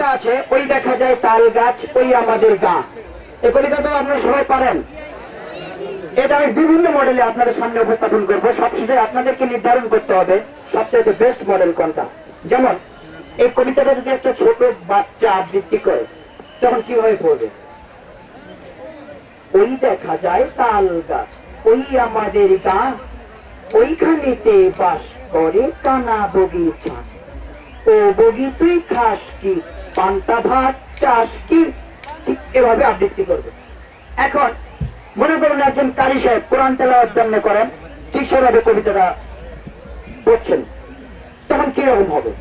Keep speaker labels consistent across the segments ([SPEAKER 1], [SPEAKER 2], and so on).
[SPEAKER 1] কবিতা আছে, ওই দেখা যায় তাল গাছ, ওই আমাদের গা। এই কবিতাটাও আপনারা সবাই পারেন। এটা আমি বিভিন্ন মডেলে আপনাদের সামনে উপস্থাপন করব। সবচেয়ে আপনাদেরকে নির্ধারণ করতে হবে সবচেয়ে বেস্ট মডেল কোনটা। যেমন, এই কবিতাটা যদি একটা ছোট বাচ্চা আবৃত্তি করে, তখন কীভাবে পড়বে? ওই দেখা যায় তাল গাছ, ওই আমাদের গা, ওইখানেতে বাস করে কানা বগিচা ও বগি তুই খাস কি? পান্তা ভাত চাষ কি? ঠিক এভাবে আবৃত্তি করবে এখন মনে করুন একজন কারি সাহেব কোরআন তেলাওয়ার জন্য করেন, ঠিক সেভাবে কবিতাটা পড়ছেন। তখন কীরকম হবে?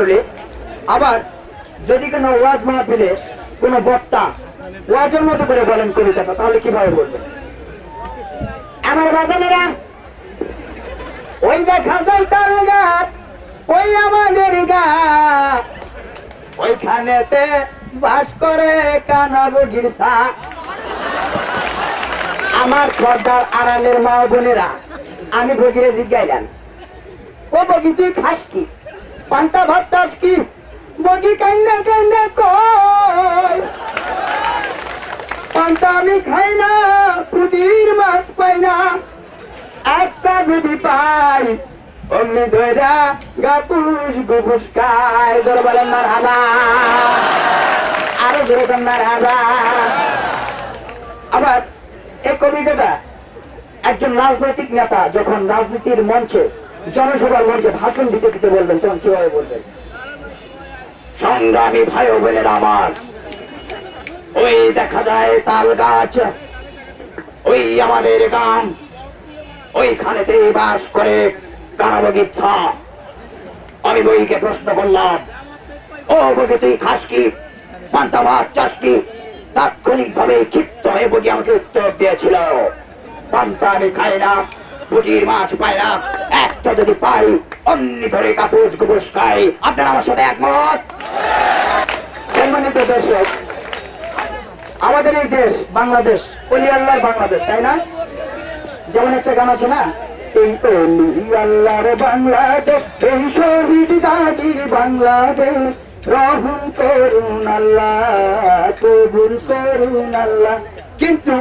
[SPEAKER 1] মন্ডলী আবার যদি কোনো ওয়াজ মাহফিলে কোনো বক্তা ওয়াজের মতো করে বলেন কবিতাটা তাহলে কীভাবে বলবেন আমার বাগানেরা ওই দেখা যায় তাল ওই আমাদের গা ওইখানেতে বাস করে কানা বগির সা। আমার সর্দার আড়ালের মা বোনেরা, আমি বগিরে জিজ্ঞাইলাম, ও বগি, তুই খাস কি? পান্তা ভাত চাস কি বগি কান্দা কয় পান্তা আমি খাই না পুটির মাছ পাই না। একটা যদি পাই, অমনি ধরা গাপুস গুপুস খায়। দরবারে মার হাবা আরও যেরকম মার হাবা আবার এই কবিতাটা একজন রাজনৈতিক নেতা যখন রাজনীতির মঞ্চে জনসভার মঞ্চে ভাষণ দিতে দিতে বলবেন, তখন কীভাবে বলবেন? সংগ্রামী ভাই বোনের আমার। ওই দেখা যায় তাল গাছ, ওই আমাদের গ্রাম, ওইখানেতে বাস করে কারাবগিচ্ছা আমি বইকে প্রশ্ন করলাম, ও বইকে তুই খাস কি? পান্তা ভাত চাস কি? তাৎক্ষণিক ভাবে ক্ষিপ্ত হয়ে বই আমাকে উত্তর দিয়েছিল, পান্তা আমি খাই না। পুটির মাছ না একটা যদি পাই, অন্য ধরে কাপুস কুপুস খাই। আপনারা আমার সাথে একমত? সম্মানিত দর্শক, আমাদের এই দেশ, বাংলাদেশ অলি আল্লাহর বাংলাদেশ, তাই না? যেমন একটা গান আছে না? এই অলি আল্লাহর বাংলাদেশ, এই শহীদ গাজীর বাংলাদেশ, রহম করুন আল্লাহ, কবুল করুন আল্লাহ। কিন্তু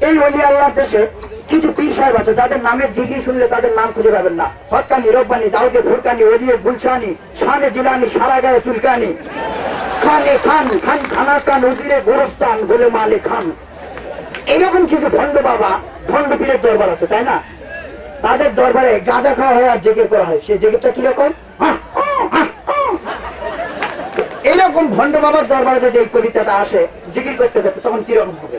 [SPEAKER 1] এই অলি আল্লাহ দেশে কিছু পীর সাহেব আছে, যাদের নামের ডিগ্রি শুনলে তাদের নাম খুঁজে পাবেন না। হকানি রব্বানি, দাউদে ফুরকানি ওরিয়ে গুলশানি, শানে, জিলানি, সারা গায়ে চুলকানি। খানে খান খান খানা খান, উজিরে গোরস্তান, গোলে মালে খান। এইরকম কিছু ভণ্ড বাবা, ভণ্ড পীরের দরবার আছে, তাই না? তাদের দরবারে গাঁজা খাওয়া হয় আর জেগে করা হয়। সেই জেগেটা কীরকম এরকম ভণ্ড বাবার দরবারে যদি এই কবিতাটা আসে, জিকির করতে করতে তখন কীরকম হবে?